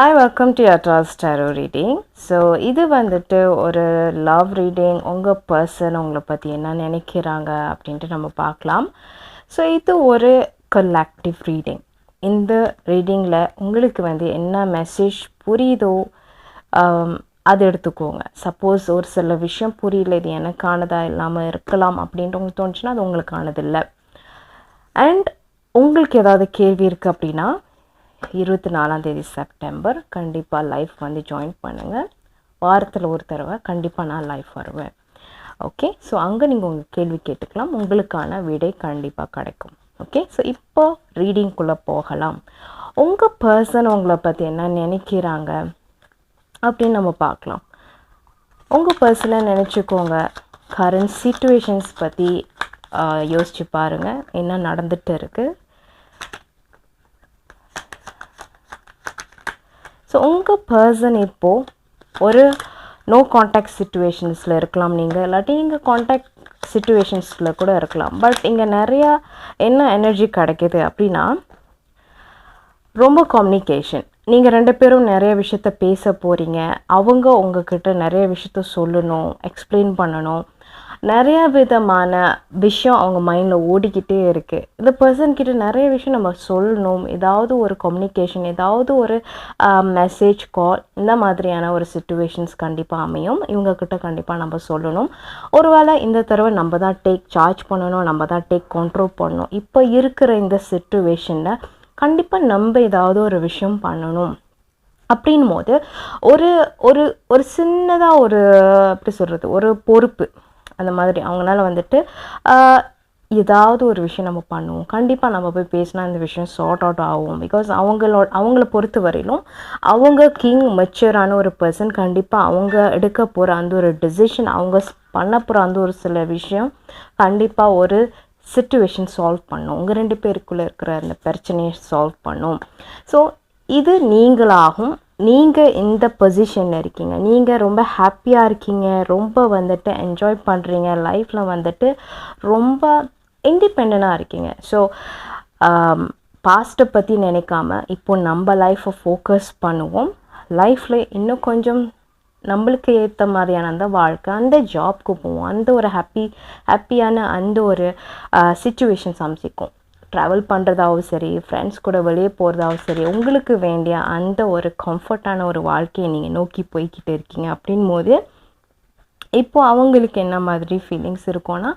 I welcome to அட்ராஸ் tarot reading so இது வந்துட்டு ஒரு லவ் ரீடிங் உங்கள் பர்சன் உங்களை பற்றி என்ன நினைக்கிறாங்க அப்படின்ட்டு நம்ம பார்க்கலாம். ஸோ இது ஒரு கலெக்டிவ் ரீடிங் இந்த ரீடிங்கில் உங்களுக்கு வந்து என்ன மெசேஜ் புரியுதோ um, அதை எடுத்துக்கோங்க. சப்போஸ் ஒரு சில விஷயம் புரியல இது எனக்கானதாக இல்லாமல் இருக்கலாம் அப்படின்ட்டு உங்களுக்கு தோணுச்சுன்னா அது உங்களுக்கானது இல்லை. அண்ட் உங்களுக்கு ஏதாவது கேள்வி இருக்குது அப்படின்னா இருபத்தி நாலாம் தேதி செப்டம்பர் கண்டிப்பாக லைஃப் வந்து ஜாயின் பண்ணுங்கள் வாரத்தில் ஒரு தடவை கண்டிப்பாக நான் லைஃப் வருவேன். ஓகே ஸோ அங்கே நீங்கள் உங்கள் கேள்வி கேட்டுக்கலாம். உங்களுக்கான விடை கண்டிப்பாக கிடைக்கும். ஓகே ஸோ இப்போ ரீடிங்குள்ளே போகலாம். உங்கள் பர்சன் உங்களை பற்றி என்ன நினைக்கிறாங்க? அப்படின்னு நம்ம பார்க்கலாம். உங்கள் பர்சனை நினச்சிக்கோங்க. கரண்ட் சுச்சுவேஷன்ஸ் பற்றி யோசிச்சு பாருங்கள் என்ன நடந்துகிட்டு இருக்குது ஸோ உங்கள் பர்சன் இப்போது ஒரு நோ காண்டாக்ட் சுச்சுவேஷன்ஸில் இருக்கலாம் நீங்கள் இல்லாட்டி நீங்கள் காண்டாக்ட் சுச்சுவேஷன்ஸில் கூட இருக்கலாம். பட் இங்கே நிறையா என்ன எனர்ஜி கிடைக்கிது அப்படின்னா ரொம்ப கம்யூனிகேஷன் நீங்கள் ரெண்டு பேரும் நிறைய விஷயத்த பேச போகிறீங்க அவங்க உங்ககிட்ட நிறைய விஷயத்த சொல்லணும் எக்ஸ்பிளைன் பண்ணணும். நிறைய விதமான விஷயம் அவங்க மைண்டில் ஓடிக்கிட்டே இருக்குது இந்த பர்சன்கிட்ட நிறைய விஷயம் நம்ம சொல்லணும். ஏதாவது ஒரு கம்யூனிகேஷன் ஏதாவது ஒரு மெசேஜ் கால் இந்த மாதிரியான ஒரு சுச்சுவேஷன்ஸ் கண்டிப்பாக அமையும். இவங்கக்கிட்ட கண்டிப்பாக நம்ம சொல்லணும். ஒருவேளை இந்த தடவை நம்ம தான் டேக் சார்ஜ் பண்ணணும் நம்ம தான் டேக் கண்ட்ரோல் பண்ணணும். இப்போ இருக்கிற இந்த சுச்சுவேஷனில் கண்டிப்பாக நம்ம ஏதாவது ஒரு விஷயம் பண்ணணும். அப்படின் போது ஒரு ஒரு ஒரு சின்னதாக ஒரு எப்படி சொல்கிறது ஒரு பொறுப்பு அந்த மாதிரி அவங்களால வந்துட்டு ஏதாவது ஒரு விஷயம் நம்ம பண்ணுவோம். கண்டிப்பாக நம்ம போய் பேசினா இந்த விஷயம் சார்ட் அவுட் ஆகும். பிகாஸ் அவங்களோட அவங்கள பொறுத்த வரையிலும் அவங்க கிங் மெச்சூரான ஒரு பர்சன் கண்டிப்பாக அவங்க எடுக்க போகிற அந்த ஒரு டெசிஷன் அவங்க பண்ண போகிற அந்த ஒரு சில விஷயம் கண்டிப்பாக ஒரு சுச்சுவேஷன் சால்வ் பண்ணும். உங்கள் ரெண்டு பேருக்குள்ளே இருக்கிற அந்த பிரச்சனையை சால்வ் பண்ணும். ஸோ இது நீங்களாகும். நீங்கள் இந்த பொசிஷனில் இருக்கீங்க. நீங்கள் ரொம்ப ஹாப்பியாக இருக்கீங்க. ரொம்ப வந்துட்டு என்ஜாய் பண்ணுறீங்க லைஃப்பில் வந்துட்டு ரொம்ப இண்டிபெண்ட்டாக இருக்கீங்க. ஸோ பாஸ்ட்டை பற்றி நினைக்காம இப்போ நம்ம லைஃப்பை ஃபோக்கஸ் பண்ணுவோம். லைஃப்பில் இன்னும் கொஞ்சம் நம்மளுக்கு ஏற்ற மாதிரியான அந்த வாழ்க்கை அந்த ஜாப்க்கு போவோம். அந்த ஒரு ஹாப்பி ஹாப்பியான அந்த ஒரு சுச்சுவேஷன்ஸ் அமைச்சிக்கும் ட்ராவல் பண்ணுறதாவும் சரி ஃப்ரெண்ட்ஸ் கூட வெளியே போகிறதாவும் சரி உங்களுக்கு வேண்டிய அந்த ஒரு கம்ஃபர்ட்டான ஒரு வாழ்க்கையை நீங்கள் நோக்கி போய்கிட்டு இருக்கீங்க அப்படின் போது இப்போது அவங்களுக்கு என்ன மாதிரி ஃபீலிங்ஸ் இருக்கும்னா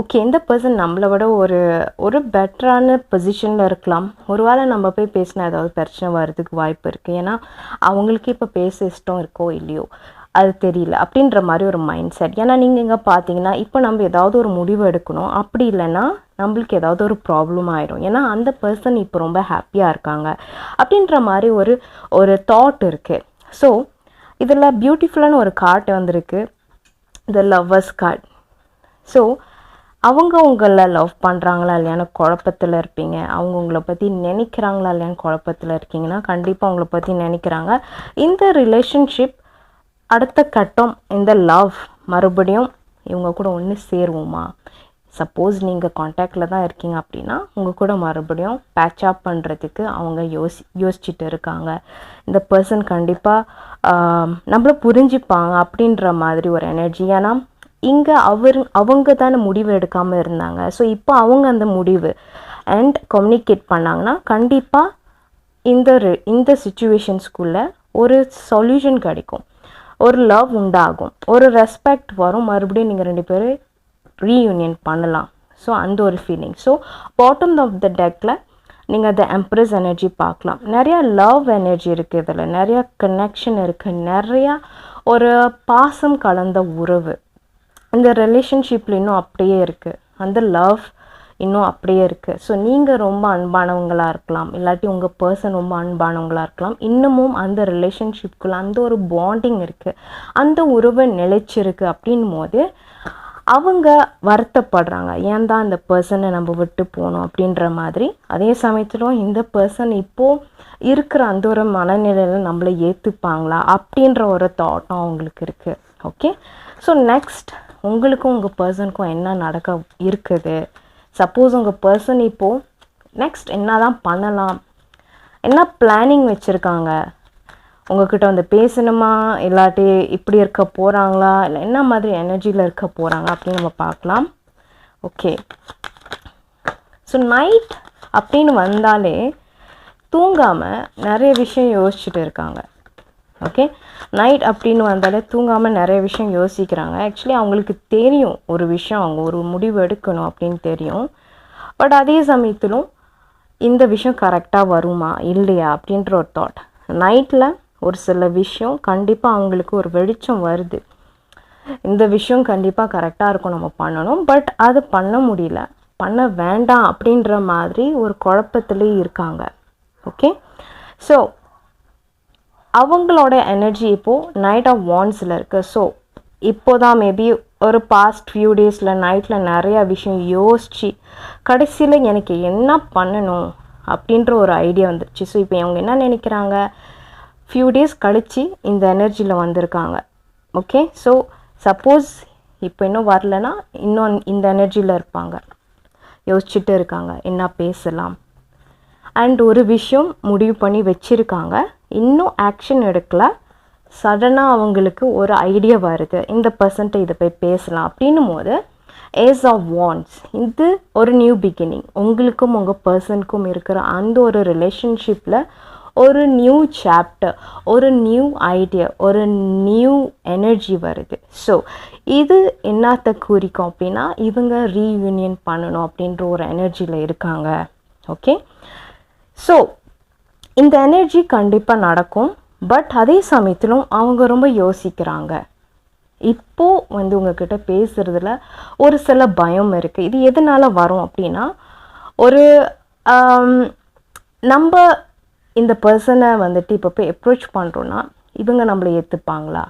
ஓகே இந்த பர்சன் நம்மளை விட ஒரு ஒரு பெட்டரான பொசிஷனில் இருக்கலாம். ஒரு வேளை நம்ம போய் பேசினா ஏதாவது பிரச்சனை வர்றதுக்கு வாய்ப்பு இருக்குது ஏன்னா அவங்களுக்கு இப்போ பேச இஷ்டம் இருக்கோ இல்லையோ அது தெரியல. அப்படின்ற மாதிரி ஒரு மைண்ட் செட் ஏன்னா நீங்கள் இங்கே பார்த்தீங்கன்னா இப்போ நம்ம ஏதாவது ஒரு முடிவு எடுக்கணும். அப்படி இல்லைன்னா நம்மளுக்கு ஏதாவது ஒரு ப்ராப்ளம் ஆயிடும் ஏன்னா அந்த பர்சன் இப்போ ரொம்ப ஹாப்பியாக இருக்காங்க. அப்படின்ற மாதிரி ஒரு ஒரு தாட் இருக்குது ஸோ இதில் பியூட்டிஃபுல்லான ஒரு கார்ட் வந்திருக்கு. த லவ்வர்ஸ் கார்ட் ஸோ அவங்க உங்களை லவ் பண்ணுறாங்களா இல்லையான்னு குழப்பத்தில் இருப்பீங்க. அவங்க உங்களை பற்றி நினைக்கிறாங்களா இல்லையான்னு குழப்பத்தில் இருக்கீங்கன்னா கண்டிப்பாக உங்களை பற்றி நினைக்கிறாங்க. இந்த ரிலேஷன்ஷிப் அடுத்த கட்டம் இந்த லவ் மறுபடியும் இவங்க கூட ஒன்று சேருவோமா? சப்போஸ் நீங்கள் காண்டாக்டில் தான் இருக்கீங்க அப்படின்னா உங்கள் கூட மறுபடியும் பேட்ச் அப் பண்ணுறதுக்கு அவங்க யோசி யோசிச்சுட்டு இருக்காங்க. இந்த பர்சன் கண்டிப்பாக நம்மள புரிஞ்சுப்பாங்க அப்படின்ற மாதிரி ஒரு எனர்ஜி ஏன்னா இங்கே அவர் அவங்க தானே முடிவு எடுக்காமல் இருந்தாங்க. ஸோ இப்போ அவங்க அந்த முடிவு அண்ட் கம்யூனிகேட் பண்ணாங்கன்னா கண்டிப்பாக இந்த இந்த சுச்சுவேஷன்ஸ்குள்ளே ஒரு சொல்யூஷன் கிடைக்கும். ஒரு லவ் உண்டாகும். ஒரு ரெஸ்பெக்ட் வரும். மறுபடியும் நீங்கள் ரெண்டு பேரும் ரீயூனியன் பண்ணலாம். ஸோ அந்த ஒரு feeling so bottom of the டெக்கில் நீங்கள் அந்த எம்ப்ரஸ் எனர்ஜி பார்க்கலாம். நிறையா லவ் எனர்ஜி இருக்குது இதில். நிறையா கனெக்ஷன் இருக்குது நிறையா ஒரு பாசம் கலந்த உறவு. இந்த ரிலேஷன்ஷிப்பில் இன்னும் அப்படியே இருக்குது அந்த லவ் இன்னும் அப்படியே இருக்குது ஸோ நீங்கள் ரொம்ப அன்பானவங்களாக இருக்கலாம். இல்லாட்டி உங்கள் பர்சன் ரொம்ப அன்பானவங்களாக இருக்கலாம். இன்னமும் அந்த ரிலேஷன்ஷிப்குள்ளே அந்த ஒரு பாண்டிங் இருக்குது அந்த உறவு நிலைச்சிருக்கு அப்படின்னும் போது அவங்க வருத்தப்படுறாங்க. ஏன் தான் இந்த பர்சனை நம்ம விட்டு போகணும் அப்படின்ற மாதிரி. அதே சமயத்திலும் இந்த பர்சன் இப்போது இருக்கிற அந்த ஒரு மனநிலையில் நம்மளை ஏற்றுப்பாங்களா அப்படின்ற ஒரு தாட்டம் அவங்களுக்கு இருக்குது ஓகே ஸோ நெக்ஸ்ட் உங்களுக்கும் உங்கள் பர்சனுக்கும் என்ன நடக்க இருக்குது? சப்போஸ் உங்கள் பர்சன் இப்போது நெக்ஸ்ட் என்ன தான் பண்ணலாம்? என்ன பிளானிங் வச்சுருக்காங்க? உங்ககிட்ட வந்து பேசணுமா? இல்லாட்டி இப்படி இருக்க போகிறாங்களா இல்லை என்ன மாதிரி எனர்ஜியில் இருக்க போகிறாங்க அப்படின்னு நம்ம பார்க்கலாம். ஓகே ஸோ நைட் அப்படின்னு வந்தாலே தூங்காமல் நிறைய விஷயம் யோசிச்சுட்டு இருக்காங்க. ஓகே நைட் அப்படின்னு வந்தாலே தூங்காமல் நிறைய விஷயம் யோசிக்கிறாங்க. ஆக்சுவலி அவங்களுக்கு தெரியும் ஒரு விஷயம் அவங்க ஒரு முடிவு எடுக்கணும் அப்படின்னு தெரியும். பட் அதே சமயத்திலும் இந்த விஷயம் கரெக்டாக வருமா? இல்லையா? அப்படின்ற ஒரு தாட் நைட்டில் ஒரு சில விஷயம் கண்டிப்பாக அவங்களுக்கு ஒரு வெளிச்சம் வருது. இந்த விஷயம் கண்டிப்பாக கரெக்டாக இருக்கும் நம்ம பண்ணணும். பட் அது பண்ண முடியல. பண்ண வேண்டாம் அப்படின்ற மாதிரி ஒரு குழப்பத்துலேயே இருக்காங்க. ஓகே ஸோ அவங்களோட எனர்ஜி இப்போது நைட் ஆஃப் வான்ஸில் இருக்குது ஸோ இப்போ தான் மேபி ஒரு பாஸ்ட் ஃபியூ டேஸில் நைட்டில் நிறையா விஷயம் யோசித்து கடைசியில் எனக்கு என்ன பண்ணணும் அப்படின்ற ஒரு ஐடியா வந்துருச்சு. ஸோ இப்போ அவங்க என்ன நினைக்கிறாங்க? ஃபியூ டேஸ் கழித்து இந்த எனர்ஜியில் வந்திருக்காங்க. ஓகே ஸோ சப்போஸ் இப்போ இன்னும் வரலனா இன்னும் இந்த எனர்ஜியில் இருப்பாங்க. யோசிச்சுட்டு இருக்காங்க என்ன பேசலாம்? அண்ட் ஒரு விஷயம் முடிவு பண்ணி வச்சுருக்காங்க. இன்னும் ஆக்ஷன் எடுக்கல. சடனாக அவங்களுக்கு ஒரு ஐடியா வருது. இந்த பர்சன்ட்டை இதை போய் பேசலாம் அப்படின்னும் போது ஏஸ் ஆஃப் வான்ஸ் இது ஒரு நியூ பிகினிங் உங்களுக்கும் உங்கள் பர்சனுக்கும் இருக்கிற அந்த ஒரு ரிலேஷன்ஷிப்பில் ஒரு நியூ சாப்டர் ஒரு நியூ ஐடியா ஒரு நியூ எனர்ஜி வருது. ஸோ இது என்னத்தை குறிக்கும் அப்படின்னா இவங்க ரீயூனியன் பண்ணணும் அப்படின்ற ஒரு எனர்ஜியில் இருக்காங்க. ஓகே ஸோ இந்த எனர்ஜி கண்டிப்பாக நடக்கும் பட் அதே சமயத்திலும் அவங்க ரொம்ப யோசிக்கிறாங்க. இப்போ வந்து உங்ககிட்ட பேசுகிறதுல ஒரு சில பயம் இருக்குது இது எதனால் வரும் அப்படின்னா ஒரு நம்ம இந்த பர்சனை வந்துட்டு இப்போ போய் அப்ரோச் பண்ணுறோன்னா இவங்க நம்மளை ஏற்றுப்பாங்களா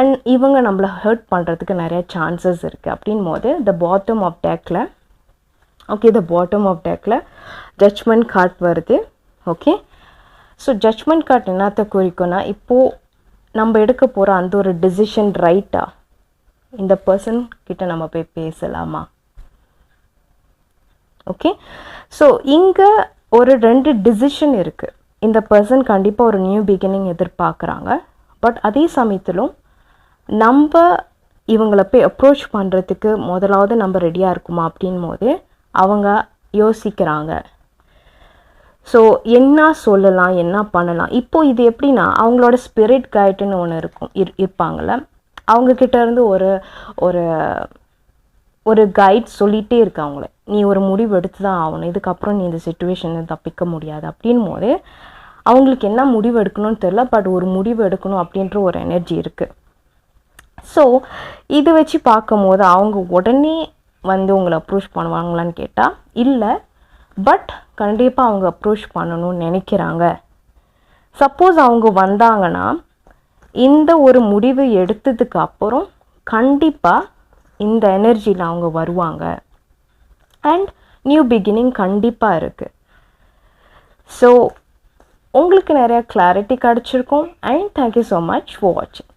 அண்ட் இவங்க நம்மளை ஹர்ட் பண்ணுறதுக்கு நிறைய சான்சஸ் இருக்குது அப்படின் போது த பாட்டம் ஆஃப் டேக்கில் ஓகே த பாட்டம் ஆஃப் டேக்கில் ஜட்ஜ்மெண்ட் கார்ட் வருது. ஓகே ஸோ ஜட்மெண்ட் கார்ட் என்னத்தை குறிக்கும்னா இப்போது நம்ம எடுக்க போகிற அந்த ஒரு டிசிஷன் ரைட்டா இந்த பர்சன் கிட்ட நம்ம போய் பேசலாமா? ஓகே ஸோ இங்கே ஒரு ரெண்டு டிசிஷன் இருக்குது இந்த பர்சன் கண்டிப்பாக ஒரு நியூ பிகினிங் எதிர்பார்க்குறாங்க. பட் அதே சமயத்திலும் நம்ம இவங்களை போய் அப்ரோச் பண்ணுறதுக்கு முதலாவது நம்ம ரெடியாக இருக்குமா அப்படின் போது அவங்க யோசிக்கிறாங்க. ஸோ என்ன சொல்லலாம் என்ன பண்ணலாம்? இப்போ இது எப்படின்னா அவங்களோட ஸ்பிரிட் கைடுன்னு ஒன்று இருக்கும் இர் இருப்பாங்கள்ல அவங்கக்கிட்ட இருந்து ஒரு ஒரு ஒரு கைட் சொல்லிகிட்டே இருக்கு அவங்கள. நீ ஒரு முடிவு எடுத்து தான் ஆகணும் இதுக்கப்புறம் நீ இந்த சுச்சுவேஷனை தப்பிக்க முடியாது அப்படின் போது அவங்களுக்கு என்ன முடிவு எடுக்கணும்னு தெரில பட் ஒரு முடிவு எடுக்கணும் அப்படின்ற ஒரு எனர்ஜி இருக்குது ஸோ இதை வச்சு பார்க்கும்போது அவங்க உடனே வந்து உங்களை அப்ரோச் பண்ணுவாங்களான்னு கேட்டால் இல்லை பட் கண்டிப்பாக அவங்க அப்ரோச் பண்ணணும்னு நினைக்கிறாங்க. சப்போஸ் அவங்க வந்தாங்கன்னா இந்த ஒரு முடிவு எடுத்ததுக்கு அப்புறம் கண்டிப்பாக இந்த எனர்ஜியில் அவங்க வருவாங்க. அண்ட் நியூ பிகினிங் கண்டிப்பாக இருக்குது ஸோ உங்களுக்கு நிறையா கிளாரிட்டி கிடச்சிருக்கும். And thank you so much for வாட்சிங்